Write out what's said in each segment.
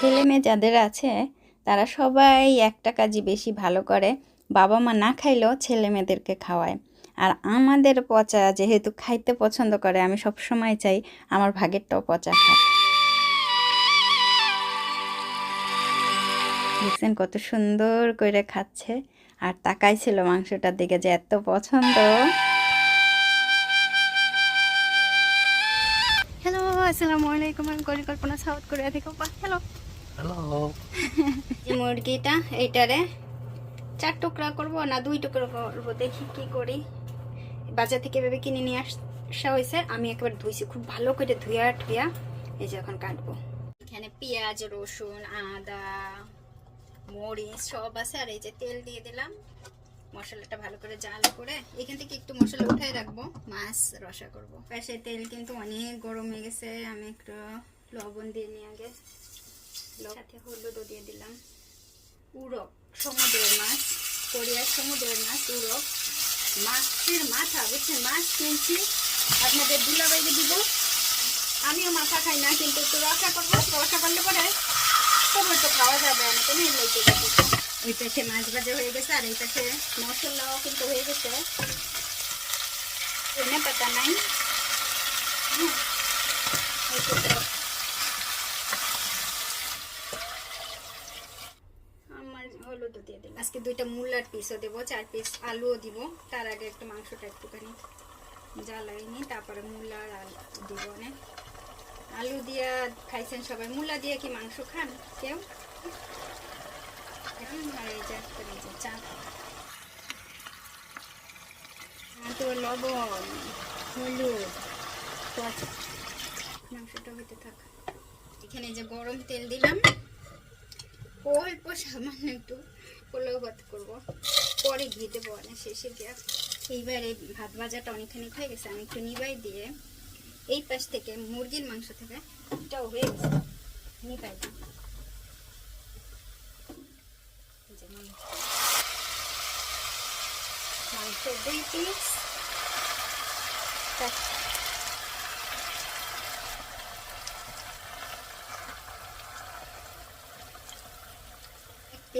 ছেলে মেয়ে যাদের আছে, তারা সবাই একটা কাজই বেশি ভালো করে। বাবা মা না খাইলেও ছেলে মেয়েদেরকে খাওয়ায়। আর আমাদের পচা যেহেতু খাইতে পছন্দ করে, আমি সব সময় চাই আমার ভাগেরটাও পচা খাক। দেখছেন কত সুন্দর করে খাচ্ছে। আর তাকাইছিল মাংসটার দিকে যে এত পছন্দ। হ্যালো আসসালামু আলাইকুম, আমি পরিকল্পনা সাউথ কোরিয়া থেকে হ্যালো মুরগিটা এইটারে চার টুকরা করব না দুই টুকরা করব, দেখি কি করি। বাজার থেকে ভেবে কিনে নিয়ে আসা হয়েছে, আমি একবার ধুইছি, খুব ভালো করে ধুইয়া ঠুইয়া এই যে এখন কাটবো। এখানে পেঁয়াজ, রসুন, আদা, মরিচ সব আছে, আর এই যে তেল দিয়ে দিলাম। মশলাটা ভালো করে জাল করে এখান থেকে একটু মশলা উঠাই রাখব, মাছ রসা করব। পাশে তেল কিন্তু অনেক গরম হয়ে গেছে, আমি একটু লবণ দিয়ে নিয়ে আগে সাথে হলুদও দিয়ে দিলাম। উড়ক সমুদ্রের মাছ, কোরিয়ার সমুদ্রের মাছ উড়ক মাছের মাথা, বুঝছেন? মাছ কিনছি। আপনাদের দুলাবাইকে দিব। আমিও মাথা খাই না, কিন্তু একটু রসা করব। রসা করলে পরে তবু একটু খাওয়া যাবে, আমি তো নিয়ে লইতে যাব ওই পাশে মাছ ভাজা হয়ে গেছে, আর এই পাশে মশলাও কিন্তু হয়ে গেছে। ধনে পাতা নাই হুম, এই তো আমার হলুদ দিয়ে দুইটা মূলার পিসও দেবো, চার পিস আলুও দিব। তার আগে একটু মাংসটা একটুখানি জ্বালাই জ্বালাইনি তারপরে মূলা আর আলু দিব অনেক আলু দিয়া খাইছেন সবাই, মূলা দিয়ে কি মাংস খান কেউ? চা। তো মাংসটা এখানে যে গরম তেল দিলাম। অল্প সামান্য একটু। পোলাও ভাত করব। পরে ঘি দেবো অনেক শেষে গিয়ে এইবার এই ভাত ভাজাটা অনেকখানি হয়ে গেছে, আমি একটু নিবাই দিয়ে এই পাশ থেকে মুরগির মাংস থেকে এটাও হয়ে গেছে, নিবাই। মাংস। দুই পিস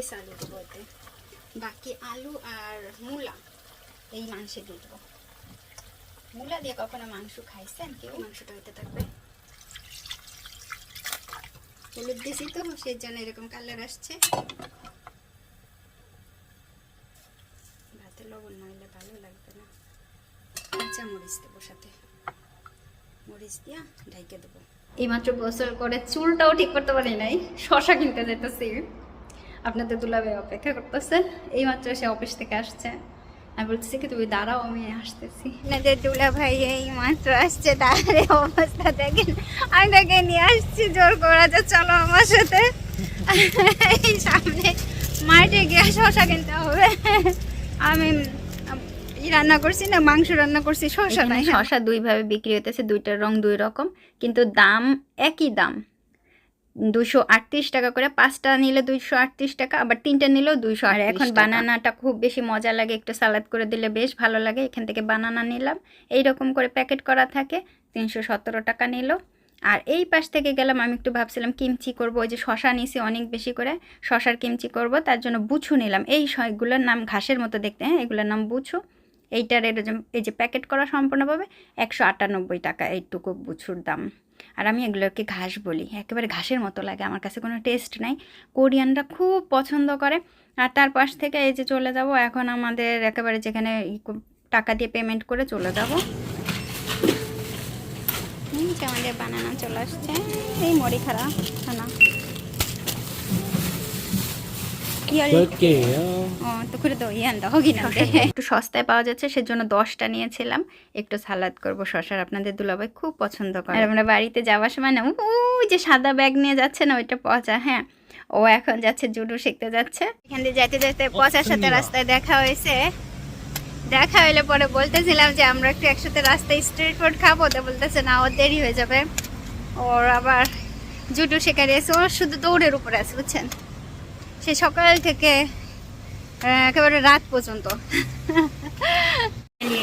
পিস আলু দেবো এতে। বাকি আলু আর মূলা, এই মাংসে দিয়ে দেবো। মূলা দিয়ে কখনো মাংস খাইছেন কেউ? মাংসটা হইতে থাকবে। হলুদ দিয়েছি তো সেই জন্য এরকম কালার আসছে। ভাতে লবণ নইলে ভালো লাগবে না। কাঁচা মরিচ দেবো সাথে। মরিচ দিয়া ঢাইকে দেবো। এইমাত্র গোসল করে চুলটাও ঠিক করতে পারি নাই, শশা কিনতে যেতেছি আপনাদের দুলাভাই অপেক্ষা করতেছে। এইমাত্র সে অফিস থেকে আসছে। আমি বলতেছি কি তুমি দাঁড়াও আমি আসতেছি। আপনাদের দুলা ভাই এই মাত্র আসছে দাঁড়ারে অবস্থা দেখেন। আমি তাকে নিয়ে আসছি জোর করা যে চলো আমার সাথে। এই সামনে মাঠে গিয়ে শশা কিনতে হবে। আমি রান্না করছি না মাংস রান্না করছি শশা নাই শশা দুইভাবে বিক্রি হতেছে দুইটার রং দুই রকম। কিন্তু দাম একই দাম। দুশো আটত্রিশ টাকা করে পাঁচটা নিলে দুইশো আটত্রিশ টাকা আবার তিনটা নিলেও দুইশো আর এখন বানানাটা খুব বেশি মজা লাগে একটু সালাদ করে দিলে বেশ ভালো লাগে। এখান থেকে বানানা নিলাম। এই রকম করে প্যাকেট করা থাকে তিনশো সতেরো টাকা নিল। আর এই পাশ থেকে গেলাম আমি একটু ভাবছিলাম কিমচি করব ওই যে শশা নিছি অনেক বেশি করে শশার কিমচি করব তার জন্য বুছু নিলাম। এই এগুলোর নাম ঘাসের মতো দেখতে হ্যাঁ এগুলোর নাম বুছু। এইটার এর এই যে প্যাকেট করা সম্পূর্ণভাবে একশো আটানব্বই টাকা এইটুকু বুছুর দাম। আর আমি এগুলোকে ঘাস বলি, একেবারে ঘাসের মতো লাগে, আমার কাছে কোনো টেস্ট নাই। কোরিয়ানরা খুব পছন্দ করে। আর তার পাশ থেকে এই যে চলে যাব, এখন আমাদের একেবারে যেখানে টাকা দিয়ে পেমেন্ট করে চলে যাব। আমাদের বানানা চলে আসছে, এই মরি খারা তো করে দাও ইয়ান দাও কিনা একটু সস্তায় পাওয়া যাচ্ছে সেজন্য দশটা নিয়েছিলাম। একটু সালাদ করব শশার আপনাদের দুলাভাই খুব পছন্দ করে। আর আমরা বাড়িতে যাওয়ার সময় না ওই যে সাদা ব্যাগ নিয়ে যাচ্ছে না ওইটা পচা হ্যাঁ। ও এখন যাচ্ছে জুডো শিখতে যাচ্ছে। এখান দিয়ে যাইতে যাইতে পচার সাথে রাস্তায় দেখা হয়েছে। দেখা হইলে পরে বলতেছিলাম যে আমরা একটু একসাথে রাস্তায় স্ট্রিট ফুড খাব তো বলতেছে না ওর দেরি হয়ে যাবে। ওর আবার জুডো শেখার এসে ও শুধু দৌড়ের উপরে আছে বুঝছেন? সে সকাল থেকে একেবারে রাত পর্যন্ত।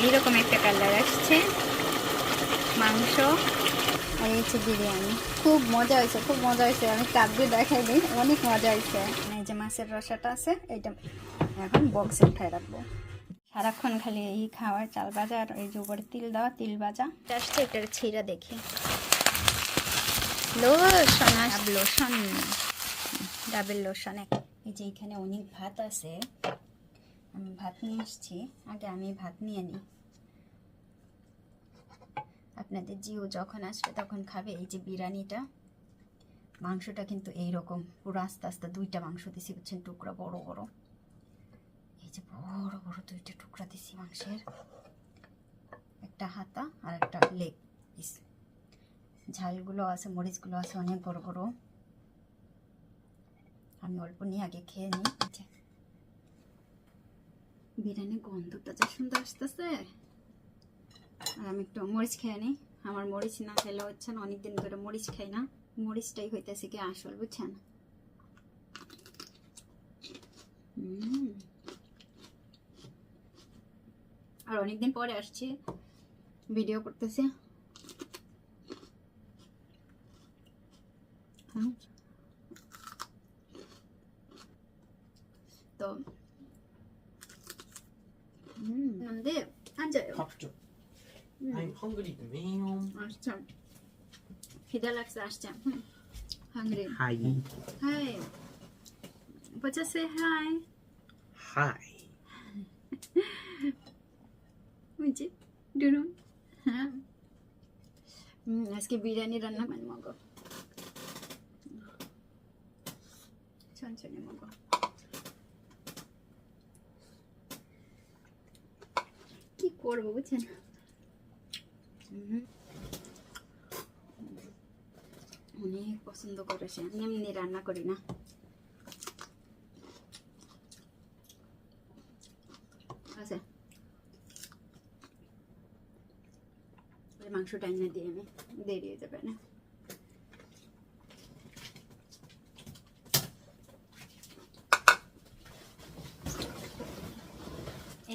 এইরকম একটা কালার আসছে। মাংস আর এই হচ্ছে বিরিয়ানি। খুব মজা হয়েছে খুব মজা হয়েছে। আমি কাঁদবে দেখাই দিই অনেক মজা হয়েছে। এই যে মাছের রসাটা আছে এইটা এখন বক্সে উঠায় রাখব। সারাক্ষণ খালি এই খাওয়ার চাল ভাজা আর এই যে উপরে তিল দেওয়া তিল ভাজা। আসছে এটার ছিঁড়া দেখি। লোশন লোশন ডাবের লোশন এই যে এখানে অনেক ভাত আছে। আমি ভাত নিয়ে আসছি। আগে আমি ভাত নিয়ে নিই। আপনাদের জিও যখন আসবে তখন খাবে এই যে বিরিয়ানিটা। মাংসটা কিন্তু এই রকম পুরো আস্তে আস্তে দুইটা মাংস দিছি, বুঝছেন? টুকরা বড় বড়। এই যে বড় বড় দুইটা টুকরা দিছি মাংসের। একটা হাতা আর একটা লেগ পিস। ঝালগুলো আছে, মরিচগুলো আছে, অনেক বড় বড়। আমি অল্প নিয়ে আগে খেয়ে নিই যে। বিরিয়ানির গন্ধটা যা সুন্দর আসতেছে। আর আমি একটু মরিচ খেয়ে নিই। আমার মরিচ না খেলে হচ্ছে না, অনেকদিন ধরে মরিচ খাই না। মরিচটাই হইতেছে কি আসল, বুঝছেন। আর অনেকদিন পরে আসছি, ভিডিও করতেছি। হুম। তো হুম 근데 앉아요 밥줘. I'm hungry, ma'am. আচ্ছা খিদা লাগছে আসছে হুম হাংরি Hi. হাই বাচ্চা সে হাই Hi. বুঝছি ডুরুম হ্যাঁ হুম আজকে বিরিয়ানি রান্না মানে মগো ছনছনি মগো কি করব বুঝছেন। অনেক পছন্দ করে সে, আমি এমনি রান্না করি না। আছে ওই মাংসটা এনে দিয়ে আমি, দেরিয়ে যাবে না।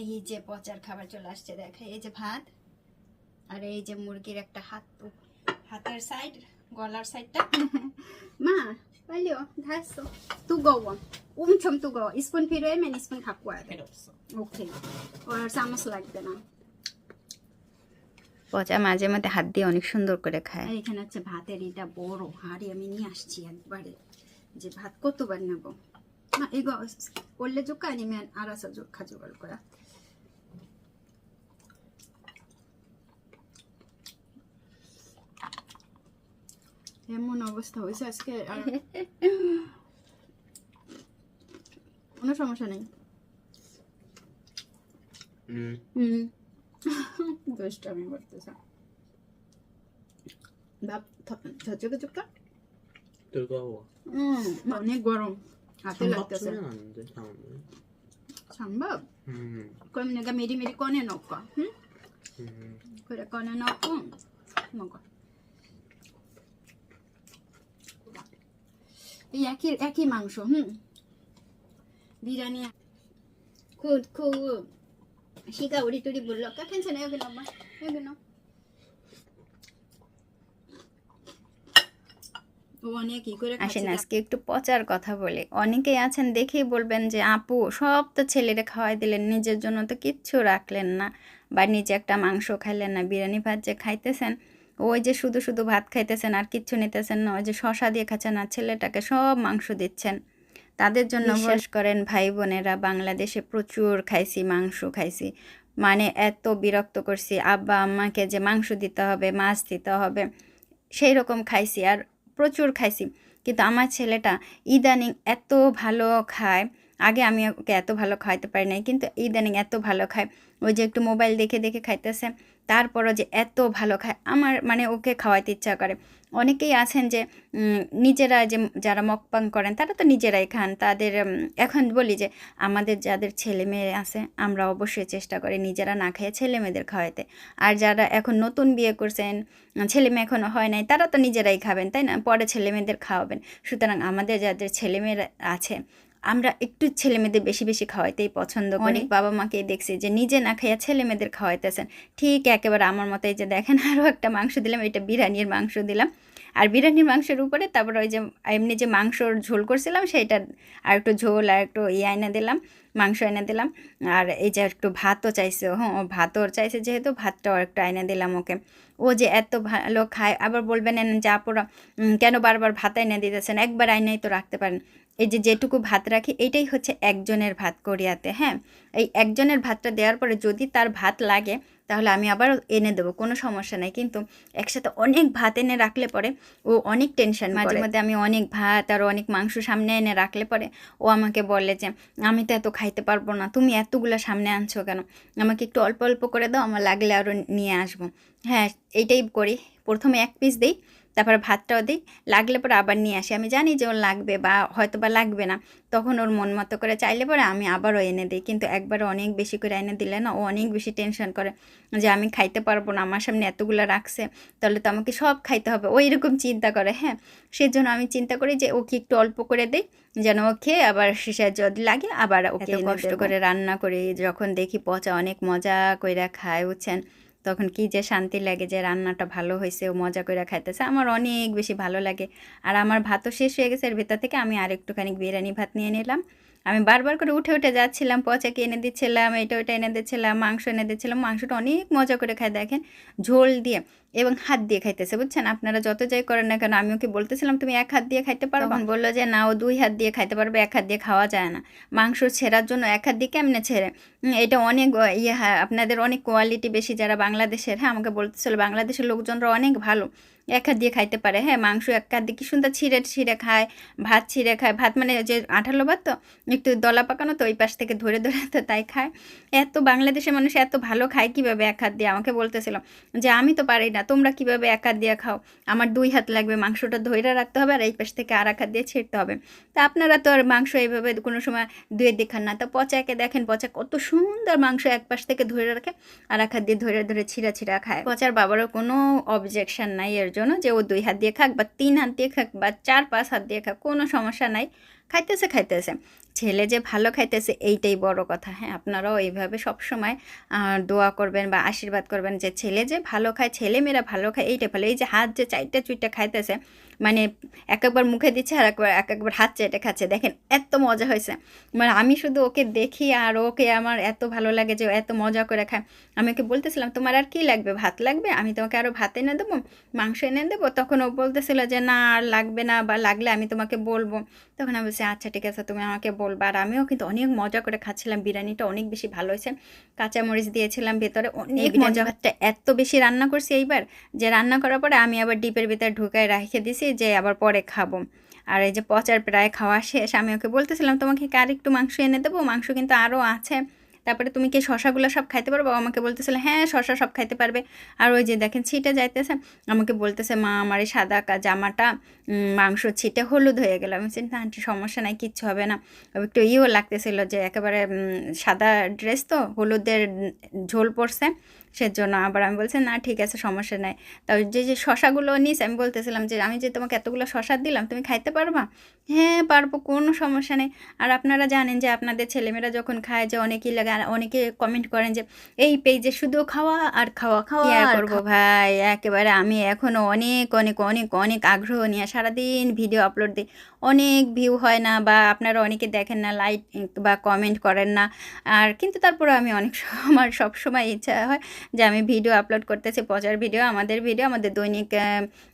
এই যে পচার খাবার চলে আসছে দেখে এই যে ভাত আর এই যে মুরগির একটা হাত হাতের সাইড গলার সাইডটা মা 빨리요 다 했어 뜨거워 엄청 뜨거워 스푼 필요하면 스푼 갖고 와야 돼 필요 없어. ওকে ওর চামচ লাগবে না পচা মাঝে মাঝে হাত দিয়ে অনেক সুন্দর করে খায় আর এখানে হচ্ছে ভাতের এটা বড় হাঁড়ি আমি নিয়ে আসছি একবারে যে ভাত কতবার নেব না 이거 원래 줄까 아니면 알아서 줘- 가져갈 거야? এমন অবস্থা হয়েছে আজকে আর কোনো সমস্যা নেই 음. হুম দুষ্টামি করতেছে ভাব 저쪽에 줄까? 뜨거워. 응 অনেক গরম হাতে 찬밥 লাগতেছে 주면 안 돼, 다음에. 장밥? 음. 그럼 내가 미리미리 꺼내 놓을까? 응? 음. 그래 꺼내 놓고 먹어 এই একই একই মাংস হুম? বিরিয়ানি খুব খুব শিকা উড়ি টুড়ি বলল। কা না? এগুলো আমার এগুলো আজকে একটু পচার কথা বলে। অনেকেই আছেন দেখেই বলবেন যে আপু সব তো ছেলেরা খাওয়াই দিলেন নিজের জন্য তো কিচ্ছু রাখলেন না বা নিজে একটা মাংস খাইলেন না বিরিয়ানি ভাত যে খাইতেছেন। ওই যে শুধু শুধু ভাত খাইতেছেন আর কিচ্ছু নিতেছেন না ওই যে শশা দিয়ে খাচ্ছেন আর ছেলেটাকে সব মাংস দিচ্ছেন। তাদের জন্য বিশ্বাস করেন ভাই বোনেরা বাংলাদেশে প্রচুর খাইছি মাংস খাইছি। মানে এত বিরক্ত করছি আব্বা আম্মাকে যে মাংস দিতে হবে মাছ দিতে হবে সেই রকম খাইছি আর প্রচুর খাইছি। কিন্তু আমার ছেলেটা ইদানিং এত ভালো খায় আগে আমি ওকে এত ভালো খাইতে পারি নাই, কিন্তু ইদানিং এত ভালো খায়। ওই যে একটু মোবাইল দেখে দেখে খাইতেছে, তারপরও যে এত ভালো খায়, আমার মানে ওকে খাওয়াইতে ইচ্ছা করে। অনেকেই আছেন যে নিজেরা যে যারা মকপাং করেন, তারা তো নিজেরাই খান। তাদের এখন বলি যে, আমাদের যাদের ছেলে মেয়ে আছে, আমরা অবশ্যই চেষ্টা করি নিজেরা না খেয়ে ছেলে মেয়েদের খাওয়াইতে। আর যারা এখন নতুন বিয়ে করছেন, ছেলে মেয়ে এখনও হয় নাই, তারা তো নিজেরাই খাবেন, তাই না? পরে ছেলে মেয়েদের খাওয়াবেন। সুতরাং আমাদের যাদের ছেলে মেয়েরা আছে আমরা একটু ছেলে মেয়েদের বেশি বেশি খাওয়াইতেই পছন্দ করি। অনেক। বাবা মাকে দেখছি যে নিজে না খাইয়া ছেলে মেয়েদের খাওয়াইতেছেন। ঠিক একেবারে আমার মতো এই যে দেখেন আরও একটা মাংস দিলাম এটা বিরিয়ানির মাংস দিলাম। আর বিরিয়ানির মাংসের উপরে তারপর ওই যে এমনি যে মাংসর ঝোল করছিলাম সেইটা আর একটু ঝোল আর একটু ইয়ে এনে দিলাম মাংস এনে দিলাম। আর এই যে একটু ভাতও চাইছে হ্যাঁ ও ভাতও চাইছে যেহেতু ভাতটাও একটু এনে দিলাম ওকে। ও যে এত ভালো খায় আবার বলবেন যে আপুরা কেন বারবার ভাত এনে দিতেছেন? একবার আইনাই তো রাখতে পারেন। এই যে যেটুকু ভাত রাখি এটাই হচ্ছে একজনের ভাত কোরিয়াতে হ্যাঁ? এই একজনের ভাতটা দেওয়ার পরে যদি তার ভাত লাগে, তাহলে আমি আবার এনে দেবো, কোনো সমস্যা নাই। কিন্তু একসাথে অনেক ভাত এনে রাখলে পরে ও অনেক টেনশন মাঝে মধ্যে আমি অনেক ভাত আর অনেক মাংস সামনে এনে রাখলে পরে ও আমাকে বলে যে, আমি তো এত খাইতে পারব না, তুমি এতগুলো সামনে আনছো কেন? আমাকে একটু অল্প অল্প করে দাও, আমার লাগলে আরও নিয়ে আসব। হ্যাঁ এইটাই করি। প্রথমে এক পিস দিই তারপর ভাতটাও দিই। লাগলে পরে আবার নিয়ে আসি। আমি জানি যে ওর লাগবে বা হয়তো বা লাগবে না। তখন ওর মন মতো করে চাইলে পরে আমি আবারও এনে দিই। কিন্তু একবারে অনেক বেশি করে এনে দিলে না ও অনেক বেশি টেনশন করে যে আমি খাইতে পারব না আমার সামনে এতগুলো রাখছে তাহলে তো আমাকে সব খাইতে হবে। ওই রকম চিন্তা করে হ্যাঁ। সেজন্য আমি চিন্তা করি যে ওকে একটু অল্প করে দিই যেন ও খেয়ে আবার শেষে যদি লাগে আবার ওকে কষ্ট করে রান্না করি যখন দেখি পচা অনেক মজা কইরা খায় বুঝছেন? তখন কি যে শান্তি লাগে যে রান্নাটা ভালো হয়েছে, ও মজা করে খাইতেছে, আমার অনেক বেশি ভালো লাগে। আর আমার ভাতও শেষ হয়ে গেছে, এর ভেতর থেকে আমি আর একটুখানি বিরিয়ানি ভাত নিয়ে নিলাম। আমি বারবার করে উঠে উঠে যাচ্ছিলাম পচাকে এনে দিচ্ছিলাম, এটা, ওইটা এনে দিচ্ছিলাম, মাংস এনে দিচ্ছিলাম, মাংসটা অনেক মজা করে খায় দেখেন, ঝোল দিয়ে এবং হাত দিয়ে খাইতেছে, বুঝছেন? আপনারা যত যাই করেন না কেন আমি ওকে বলতেছিলাম, তুমি এক হাত দিয়ে খাইতে পারো তখন বলল যে, না, ও দুই হাত দিয়ে খাইতে পারবে, এক হাত দিয়ে খাওয়া যায় না। মাংস ছেঁড়ার জন্য এক হাত দিয়ে কেমনে ছেড়ে? এটা অনেক ইয়ে হ্যাঁ আপনাদের অনেক কোয়ালিটি বেশি যারা বাংলাদেশের হ্যাঁ আমাকে বলতেছিল বাংলাদেশের লোকজনরা অনেক ভালো। এক হাত দিয়ে খাইতে পারে। হ্যাঁ মাংস এক হাত দিয়ে কি সুন্দর ছিঁড়ে ছিঁড়ে খায়, ভাত ছিঁড়ে খায়। ভাত মানে যে আঠালো ভাত তো, একটু দলা পাকানো তো, ওই পাশ থেকে ধরে ধরে তো তাই খায়। এত বাংলাদেশের মানুষ এত ভালো খায় কীভাবে এক হাত দিয়ে? আমাকে বলতেছিল যে, আমি তো পারি না, তোমরা কীভাবে এক হাত দিয়ে খাও? আমার দুই হাত লাগবে, মাংসটা ধরে রাখতে হবে আর এই পাশ থেকে আর এক হাত দিয়ে ছিঁড়তে হবে। তা আপনারা তো আর মাংস এইভাবে কোনো সময় দুয়ে দেখান না। তো পচাকে দেখেন, পচা কত সুন্দর মাংস এক পাশ থেকে ধরে রাখে, আর এক হাত দিয়ে ধরে ধরে ছিঁড়া ছিঁড়া খায়। পচার বাবারও কোনো অবজেকশন নাই এর জন্য যে ও দুই হাত দিয়ে খাক বা তিন হাত দিয়ে খাক বা চার, পাঁচ হাত দিয়ে খাক, কোনো সমস্যা নাই। খাইতেছে খাইতেছে। ছেলে যে ভালো খাইতেছে, এইটাই বড় কথা। হ্যাঁ আপনারাও এইভাবে সবসময় দোয়া করবেন বা আশীর্বাদ করবেন যে ছেলে যে ভালো খায় ছেলে মেয়েরা ভালো খায় এইটাই ভালো এই যে হাত যে চারটা চুইটা খাইতেছে মানে এক একবার মুখে দিচ্ছে আর একবার, এক একবার হাত চেটে খাচ্ছে। দেখেন, এত মজা হয়েছে। মানে আমি শুধু ওকে দেখি আর ওকে আমার এত ভালো লাগে যে এত মজা করে খায়। আমি ওকে বলতেছিলাম, তোমার আর কি লাগবে? ভাত লাগবে? আমি তোমাকে আরও ভাত এনে দেবো, মাংস এনে দেবো? তখন ও বলতেছিল যে, না, আর লাগবে না বা লাগলে আমি তোমাকে বলব। তখন আমি বলছি আচ্ছা ঠিক আছে তুমি আমাকে বলবা। আর আমিও কিন্তু অনেক মজা করে খাচ্ছিলাম। বিরিয়ানিটা অনেক বেশি ভালো হয়েছে। কাঁচামরিচ দিয়েছিলাম ভেতরে। অনেক মজা। ভাতটা এত বেশি রান্না করছি এইবার যে রান্না করার পরে আমি আবার ডিপের ভিতরে ঢুকায় রেখে দিছি যে আবার পরে খাব। আর এই যে পচার প্রায় খাওয়া শেষ। আমি ওকে বলতেছিলাম তোমাকে কি আর একটু মাংস এনে দেবো? মাংস কিন্তু আরও আছে। তারপরে তুমি কি শশাগুলো সব খাইতে পারব? আমাকে বলতেছিল হ্যাঁ শশা সব খাইতে পারবে। আর ওই যে দেখেন ছিটে যাইতেছে, আমাকে বলতেছে, মা, আমার এই সাদা জামাটা মাংস ছিটে হলুদ হয়ে গেল। আমি চিন্তা আন্টি, সমস্যা নাই, কিচ্ছু হবে না। একটু ইও লাগতেছিল যে, একেবারে সাদা ড্রেস তো, হলুদের ঝোল পড়ছে সেজন্য আবার আমি বলছি না ঠিক আছে সমস্যা নাই। তাও যে যে শশাগুলো নিস আমি বলতেছিলাম যে আমি যে তোমাকে এতগুলো শশা দিলাম তুমি খাইতে পারবা? হ্যাঁ পারব কোনো সমস্যা নেই। আর আপনারা জানেন যে আপনাদের ছেলেমেয়েরা যখন খায় যে অনেকেই লাগে আর অনেকে কমেন্ট করেন যে এই পেজে শুধু খাওয়া আর খাওয়া খাওয়া আর করব ভাই? একেবারে আমি এখনও অনেক অনেক অনেক অনেক আগ্রহ নিয়ে সারাদিন ভিডিও আপলোড দিই। অনেক ভিউ হয় না বা আপনারা অনেকে দেখেন না লাইক বা কমেন্ট করেন না। আর কিন্তু তারপরে আমি অনেক আমার সবসময় ইচ্ছা হয় যে আমি ভিডিও আপলোড করতেছি, পচার ভিডিও, আমাদের ভিডিও, আমাদের দৈনিক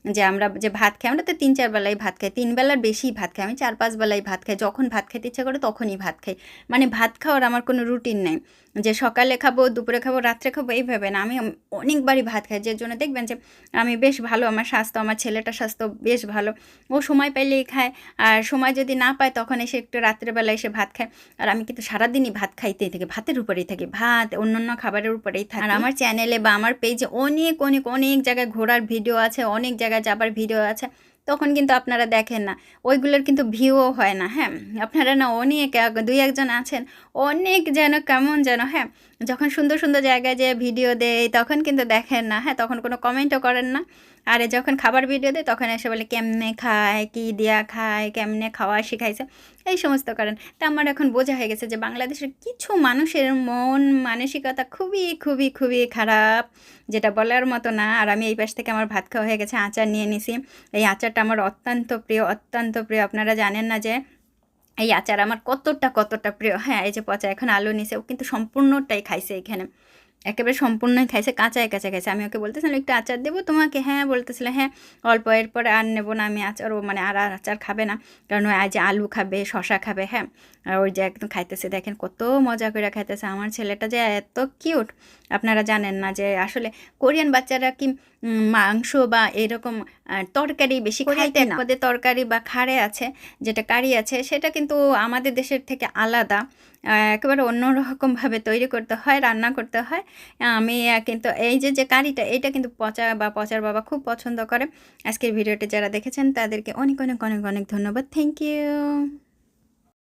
যে আমরা যে ভাত খাই, আমরা তো তিন চার বেলায় ভাত খাই, তিন বেলার বেশি ভাত খাই, আমি চার পাঁচ বেলায় ভাত খাই, যখন ভাত খেতে ইচ্ছা করে তখনই ভাত খাই। মানে ভাত খাওয়ার আমার কোনো রুটিন নেই। যে সকালে খাব, দুপুরে খাব, রাত্রে খাব এইভাবে না, আমি অনেকবারই ভাত খাই, যে জন্য দেখবেন যে আমি বেশ ভালো, আমার স্বাস্থ্য, আমার ছেলেটার স্বাস্থ্য বেশ ভালো। ও সময় পাইলেই খায়, আর সময় যদি না পায়, তখন এসে একটু রাত্রেবেলা এসে ভাত খায়। আর আমি কিন্তু সারাদিনই ভাত খাইতেই থাকি, ভাতের উপরেই থাকি, ভাত অন্যান্য খাবারের উপরেই থাকি। আর আমার চ্যানেলে বা আমার পেজে অনেক অনেক অনেক জায়গায় ঘোরার ভিডিও আছে, অনেক জায়গায় যাবার ভিডিও আছে। তখন কিন্তু আপনারা দেখেন না। ওইগুলোর কিন্তু ভিউও হয় না হ্যাঁ? আপনারা না অনেক দুই একজন আছেন, অনেক যেন কেমন যেন হ্যাঁ? যখন সুন্দর সুন্দর জায়গায় যে ভিডিও দেয়, তখন কিন্তু দেখেন না হ্যাঁ? তখন কোনো কমেন্টও করেন না। আরে যখন খাবার ভিডিও দেয়, তখন এসে বলে, কেমনে খায়, কি দিয়া খায়, কেমনে খাওয়া শিখাইছে? এই সমস্ত কারণ তা আমার এখন বোঝা হয়ে গেছে যে বাংলাদেশের কিছু মানুষের মন মানসিকতা খুবই খুবই খুবই খারাপ। যেটা বলার মতো না। আর আমি এই পাশ থেকে আমার ভাত খাওয়া হয়ে গেছে, আচার নিয়ে নিছি। এই আচারটা আমার অত্যন্ত প্রিয় অত্যন্ত প্রিয়। আপনারা জানেন না যে এই আচার আমার কতটা কতটা প্রিয়। হ্যাঁ এই যে পচা এখন আলু নিছে ও কিন্তু সম্পূর্ণটাই খাইছে এখানে। একেবারে সম্পূর্ণই খাইছে, কাঁচায় কাঁচা খাইছে। আমি ওকে বলতেছিলাম, একটু আচার দেবো তোমাকে? হ্যাঁ বলতেছিল হ্যাঁ অল্প এরপরে আর নেব না আমি আচার। ও মানে আর আর আচার খাবে না। কারণ ওই আজ আলু খাবে শশা খাবে। হ্যাঁ আর ওই যে একদম খাইতেছে দেখেন কত মজা করে খাইতেছে। আমার ছেলেটা যে এত কিউট আপনারা জানেন না যে আসলে কোরিয়ান বাচ্চারা কি মাংস বা এরকম তরকারি বেশি খাইতে না। পদে তরকারি বা খাড়ে আছে যেটা কারি আছে সেটা কিন্তু আমাদের দেশের থেকে আলাদা। একেবারে অন্যরকমভাবে তৈরি করতে হয় রান্না করতে হয়। আমি কিন্তু এই যে যে কারিটা এইটা কিন্তু পচা বা পচার বাবা খুব পছন্দ করে। আজকের ভিডিওটি যারা দেখেছেন তাদেরকে অনেক অনেক অনেক অনেক ধন্যবাদ। Thank you